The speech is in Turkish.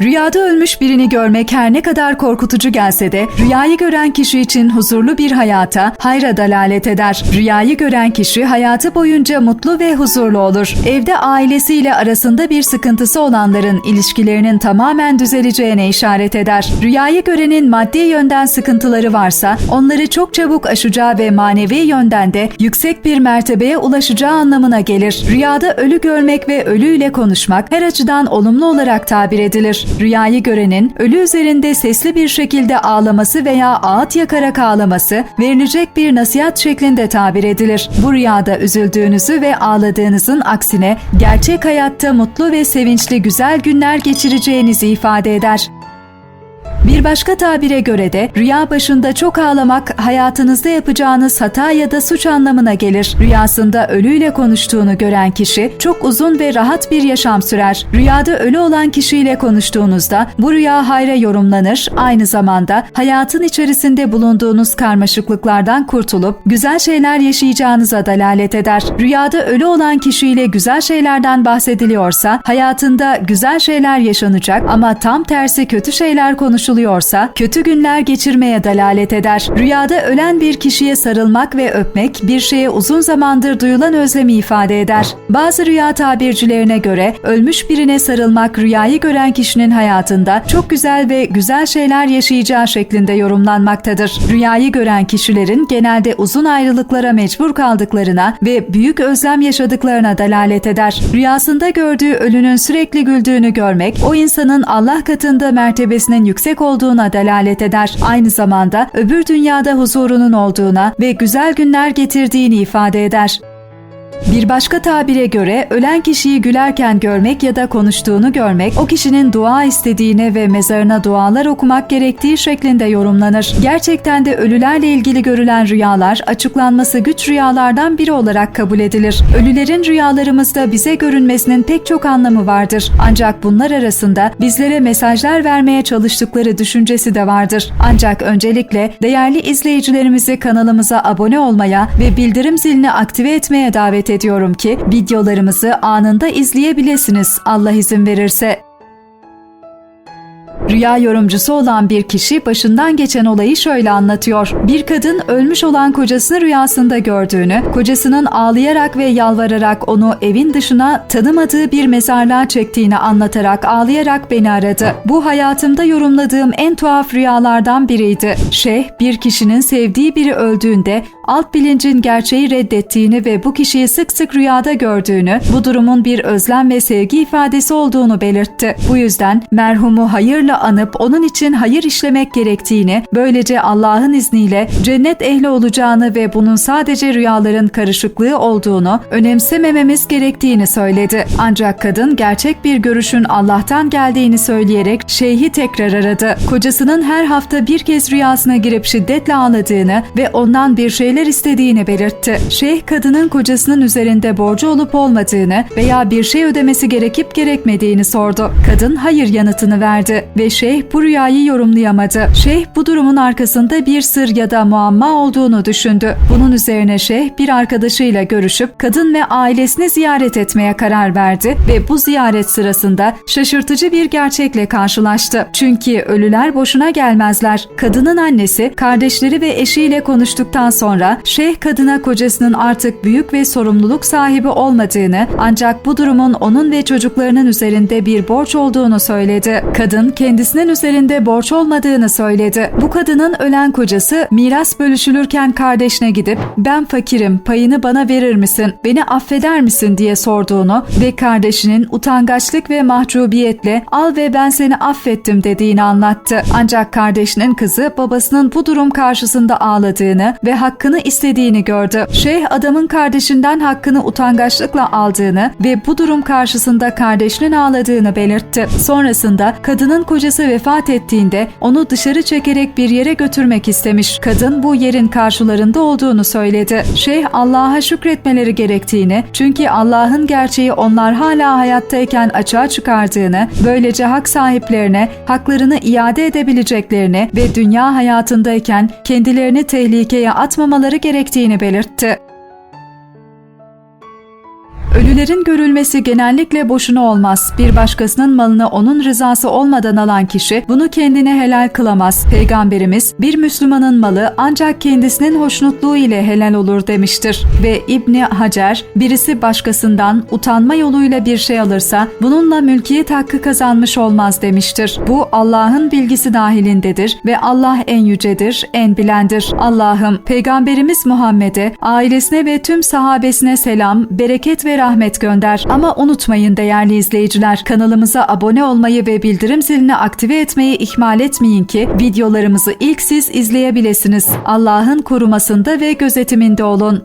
Rüyada ölmüş birini görmek her ne kadar korkutucu gelse de rüyayı gören kişi için huzurlu bir hayata, hayra dalalet eder. Rüyayı gören kişi hayatı boyunca mutlu ve huzurlu olur. Evde ailesiyle arasında bir sıkıntısı olanların ilişkilerinin tamamen düzeleceğine işaret eder. Rüyayı görenin maddi yönden sıkıntıları varsa onları çok çabuk aşacağı ve manevi yönden de yüksek bir mertebeye ulaşacağı anlamına gelir. Rüyada ölü görmek ve ölüyle konuşmak her açıdan olumlu olarak tabir edilir. Rüyayı görenin ölü üzerinde sesli bir şekilde ağlaması veya ağıt yakarak ağlaması verilecek bir nasihat şeklinde tabir edilir. Bu rüyada üzüldüğünüzü ve ağladığınızın aksine gerçek hayatta mutlu ve sevinçli güzel günler geçireceğinizi ifade eder. Bir başka tabire göre de rüya başında çok ağlamak hayatınızda yapacağınız hata ya da suç anlamına gelir. Rüyasında ölüyle konuştuğunu gören kişi çok uzun ve rahat bir yaşam sürer. Rüyada ölü olan kişiyle konuştuğunuzda bu rüya hayra yorumlanır. Aynı zamanda hayatın içerisinde bulunduğunuz karmaşıklıklardan kurtulup güzel şeyler yaşayacağınıza dalalet eder. Rüyada ölü olan kişiyle güzel şeylerden bahsediliyorsa hayatında güzel şeyler yaşanacak ama tam tersi kötü şeyler konuşulacak konuşuluyorsa kötü günler geçirmeye dalalet eder. Rüyada ölen bir kişiye sarılmak ve öpmek bir şeye uzun zamandır duyulan özlemi ifade eder. Bazı rüya tabircilerine göre ölmüş birine sarılmak rüyayı gören kişinin hayatında çok güzel ve güzel şeyler yaşayacağı şeklinde yorumlanmaktadır. Rüyayı gören kişilerin genelde uzun ayrılıklara mecbur kaldıklarına ve büyük özlem yaşadıklarına dalalet eder. Rüyasında gördüğü ölünün sürekli güldüğünü görmek o insanın Allah katında mertebesinin yüksek olduğuna delalet eder. Aynı zamanda öbür dünyada huzurunun olduğuna ve güzel günler getirdiğini ifade eder. Bir başka tabire göre ölen kişiyi gülerken görmek ya da konuştuğunu görmek o kişinin dua istediğine ve mezarına dualar okumak gerektiği şeklinde yorumlanır. Gerçekten de ölülerle ilgili görülen rüyalar açıklanması güç rüyalardan biri olarak kabul edilir. Ölülerin rüyalarımızda bize görünmesinin pek çok anlamı vardır. Ancak bunlar arasında bizlere mesajlar vermeye çalıştıkları düşüncesi de vardır. Ancak öncelikle değerli izleyicilerimizi kanalımıza abone olmaya ve bildirim zilini aktive etmeye davet ediyorum ki videolarımızı anında izleyebilirsiniz Allah izin verirse. Rüya yorumcusu olan bir kişi başından geçen olayı şöyle anlatıyor. Bir kadın ölmüş olan kocasını rüyasında gördüğünü, kocasının ağlayarak ve yalvararak onu evin dışına tanımadığı bir mezarlığa çektiğini anlatarak ağlayarak beni aradı. Bu hayatımda yorumladığım en tuhaf rüyalardan biriydi. Şeyh bir kişinin sevdiği biri öldüğünde alt bilincin gerçeği reddettiğini ve bu kişiyi sık sık rüyada gördüğünü, bu durumun bir özlem ve sevgi ifadesi olduğunu belirtti. Bu yüzden merhumu hayırla anıp onun için hayır işlemek gerektiğini, böylece Allah'ın izniyle cennet ehli olacağını ve bunun sadece rüyaların karışıklığı olduğunu önemsemememiz gerektiğini söyledi. Ancak kadın gerçek bir görüşün Allah'tan geldiğini söyleyerek şeyhi tekrar aradı. Kocasının her hafta bir kez rüyasına girip şiddetle ağladığını ve ondan bir şeyler istediğini belirtti. Şeyh kadının kocasının üzerinde borcu olup olmadığını veya bir şey ödemesi gerekip gerekmediğini sordu. Kadın hayır yanıtını verdi ve şeyh bu rüyayı yorumlayamadı. Şeyh bu durumun arkasında bir sır ya da muamma olduğunu düşündü. Bunun üzerine şeyh bir arkadaşıyla görüşüp kadın ve ailesini ziyaret etmeye karar verdi ve bu ziyaret sırasında şaşırtıcı bir gerçekle karşılaştı. Çünkü ölüler boşuna gelmezler. Kadının annesi kardeşleri ve eşiyle konuştuktan sonra şeyh kadına kocasının artık büyük ve sorumluluk sahibi olmadığını ancak bu durumun onun ve çocuklarının üzerinde bir borç olduğunu söyledi. Kadın kendisinin üzerinde borç olmadığını söyledi. Bu kadının ölen kocası miras bölüşülürken kardeşine gidip ben fakirim payını bana verir misin beni affeder misin diye sorduğunu ve kardeşinin utangaçlık ve mahcubiyetle al ve ben seni affettim dediğini anlattı. Ancak kardeşinin kızı babasının bu durum karşısında ağladığını ve hakkını istediğini gördü. Şeyh adamın kardeşinden hakkını utangaçlıkla aldığını ve bu durum karşısında kardeşinin ağladığını belirtti. Sonrasında kadının kocası vefat ettiğinde onu dışarı çekerek bir yere götürmek istemiş. Kadın bu yerin karşılarında olduğunu söyledi. Şeyh Allah'a şükretmeleri gerektiğini çünkü Allah'ın gerçeği onlar hala hayattayken açığa çıkardığını, böylece hak sahiplerine haklarını iade edebileceklerini ve dünya hayatındayken kendilerini tehlikeye atmamaları gerektiğini belirtti. Ölülerin görülmesi genellikle boşuna olmaz. Bir başkasının malını onun rızası olmadan alan kişi bunu kendine helal kılamaz. Peygamberimiz bir Müslümanın malı ancak kendisinin hoşnutluğu ile helal olur demiştir. Ve İbni Hacer birisi başkasından utanma yoluyla bir şey alırsa bununla mülkiyet hakkı kazanmış olmaz demiştir. Bu Allah'ın bilgisi dahilindedir ve Allah en yücedir, en bilendir. Allah'ım Peygamberimiz Muhammed'e, ailesine ve tüm sahabesine selam, bereket ve rahmet gönder. Ama unutmayın değerli izleyiciler, kanalımıza abone olmayı ve bildirim zilini aktive etmeyi ihmal etmeyin ki videolarımızı ilk siz izleyebilirsiniz. Allah'ın korumasında ve gözetiminde olun.